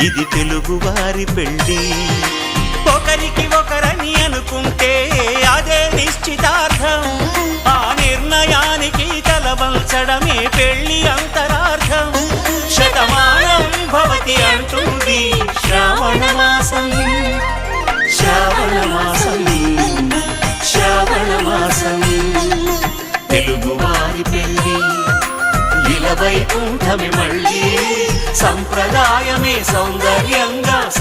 ఇది తెలుగువారి పెళ్ళి. ఒకరికి ఒకరని అనుకుంటే అదే నిశ్చితార్థం. ఆ నిర్ణయానికి తలవంచడమే పెళ్ళి అంతరార్థం. శతమానం భవతి అంటుంది శ్రావణ మాసం. శ్రావణ మాసం. శ్రావణ మాసం. తెలుగువారి పెళ్ళి. ఇలవైకుంఠమి మళ్ళీ సంప్రదాయమే సౌందర్యంగా